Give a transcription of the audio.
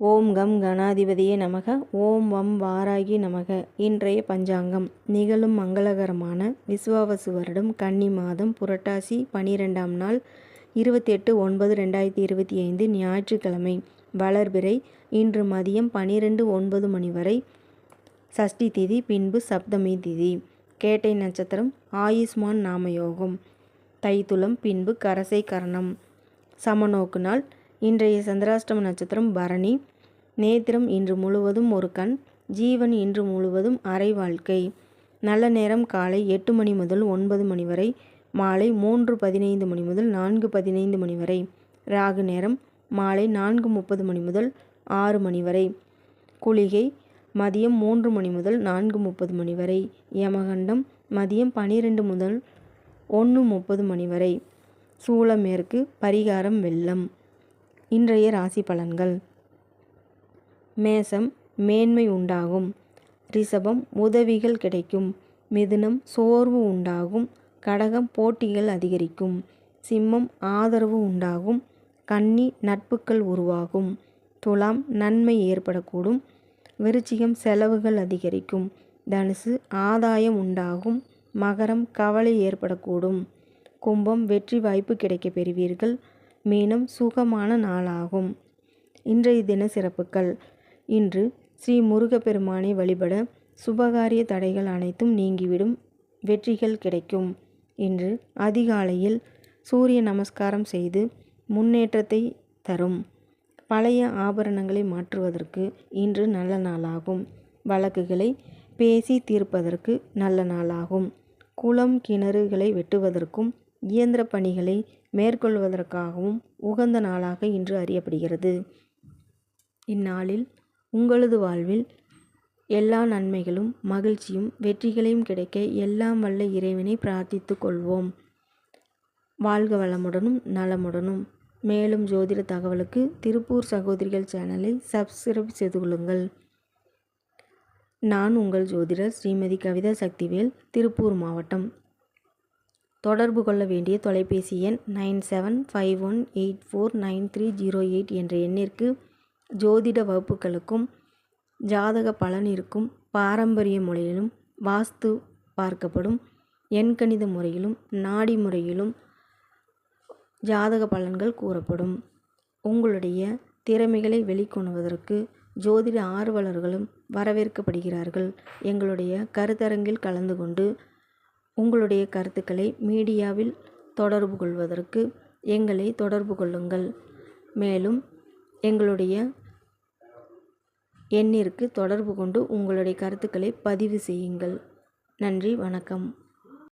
ஓம் come கணாதிபதியே நமக. ஓம் வம் வாராகி நமக. இன்றைய பஞ்சாங்கம். நிகழும் மங்களகரமான விஸ்வாவசு வருடம் கன்னி மாதம் புரட்டாசி பனிரெண்டாம் நாள் இருபத்தி எட்டு ஒன்பது ரெண்டாயிரத்தி இருபத்தி ஐந்து ஞாயிற்றுக்கிழமை. வளர்பிறை. இன்று மதியம் பனிரெண்டு ஒன்பது மணி வரை சஷ்டி திதி பின்பு சப்தமி திதி. கேட்டை நட்சத்திரம். ஆயுஷ்மான் நாமயோகம். தைத்துளம் பின்பு கரசை கரணம். சமநோக்கு நாள். இன்றைய சந்திராஷ்டம நட்சத்திரம் பரணி. நேத்திரம் இன்று முழுவதும் ஒரு கண் ஜீவன் இன்று முழுவதும் அரை வாழ்க்கை. நல்ல நேரம் காலை எட்டு மணி முதல் ஒன்பது மணி வரை மாலை மூன்று பதினைந்து மணி முதல் நான்கு பதினைந்து மணி வரை ராகு நேரம் மாலை நான்கு முப்பது மணி முதல் ஆறு மணி வரை குளிகை மதியம் மூன்று மணி முதல் நான்கு முப்பது மணி வரை யமகண்டம் மதியம் பனிரெண்டு முதல் ஒன்று முப்பது மணி வரை சூளமேற்கு பரிகாரம் வெள்ளம். இன்றைய ராசி பலன்கள். மேசம் மேன்மை உண்டாகும். ரிஷபம் உதவிகள் கிடைக்கும். மிதுனம் சோர்வு உண்டாகும். கடகம் போட்டிகள் அதிகரிக்கும். சிம்மம் ஆதரவு உண்டாகும். கன்னி நட்புகள் உருவாகும். துலாம் நன்மை ஏற்படக்கூடும். விருச்சிகம் செலவுகள் அதிகரிக்கும். தனுசு ஆதாயம் உண்டாகும். மகரம் கவலை ஏற்படக்கூடும். கும்பம் வெற்றி வாய்ப்பு கிடைக்கப் பெறுவீர்கள். மேலும் சுகமான நாளாகும். இன்றைய தின சிறப்புகள். இன்று ஸ்ரீ முருகப்பெருமானை வழிபட சுபகாரிய தடைகள் அனைத்தும் நீங்கிவிடும். வெற்றிகள் கிடைக்கும். இன்று அதிகாலையில் சூரிய நமஸ்காரம் செய்து முன்னேற்றத்தை தரும். பழைய ஆபரணங்களை மாற்றுவதற்கு இன்று நல்ல நாளாகும். வழக்குகளை பேசி தீர்ப்பதற்கு நல்ல நாளாகும். குளம் கிணறுகளை வெட்டுவதற்கும் இயந்திர பணிகளை மேற்கொள்வதற்காகவும் உகந்த நாளாக இன்று அறியப்படுகிறது. இந்நாளில் உங்களது வாழ்வில் எல்லா நன்மைகளும் மகிழ்ச்சியும் வெற்றிகளையும் கிடைக்க எல்லாம் வல்ல இறைவனை பிரார்த்தித்து கொள்வோம். வாழ்க வளமுடனும் நலமுடனும். மேலும் ஜோதிட தகவலுக்கு திருப்பூர் சகோதரிகள் சேனலை சப்ஸ்கிரைப் செய்து கொள்ளுங்கள். நான் உங்கள் ஜோதிடர் ஸ்ரீமதி கவிதா சக்திவேல் திருப்பூர் மாவட்டம். தொடர்பு கொள்ள வேண்டிய தொலைபேசி எண் nine seven five one eight four nine three zero eight என்ற எண்ணிற்கு ஜோதிட வகுப்புகளுக்கும் ஜாதக பலன் இருக்கும் பாரம்பரிய முறையிலும் வாஸ்து பார்க்கப்படும் எண்கணித முறையிலும் நாடி முறையிலும் ஜாதக பலன்கள் கூறப்படும். உங்களுடைய திறமைகளை வெளிக்கொணுவதற்கு ஜோதிட ஆர்வலர்களும் வரவேற்கப்படுகிறார்கள். எங்களுடைய கருத்தரங்கில் கலந்து கொண்டு உங்களுடைய கருத்துக்களை மீடியாவில் தொடர்பு கொள்வதற்கு எங்களை தொடர்பு கொள்ளுங்கள். மேலும் எங்களுடைய எண்ணிற்கு தொடர்பு கொண்டு உங்களுடைய கருத்துக்களை பதிவு செய்யுங்கள். நன்றி வணக்கம்.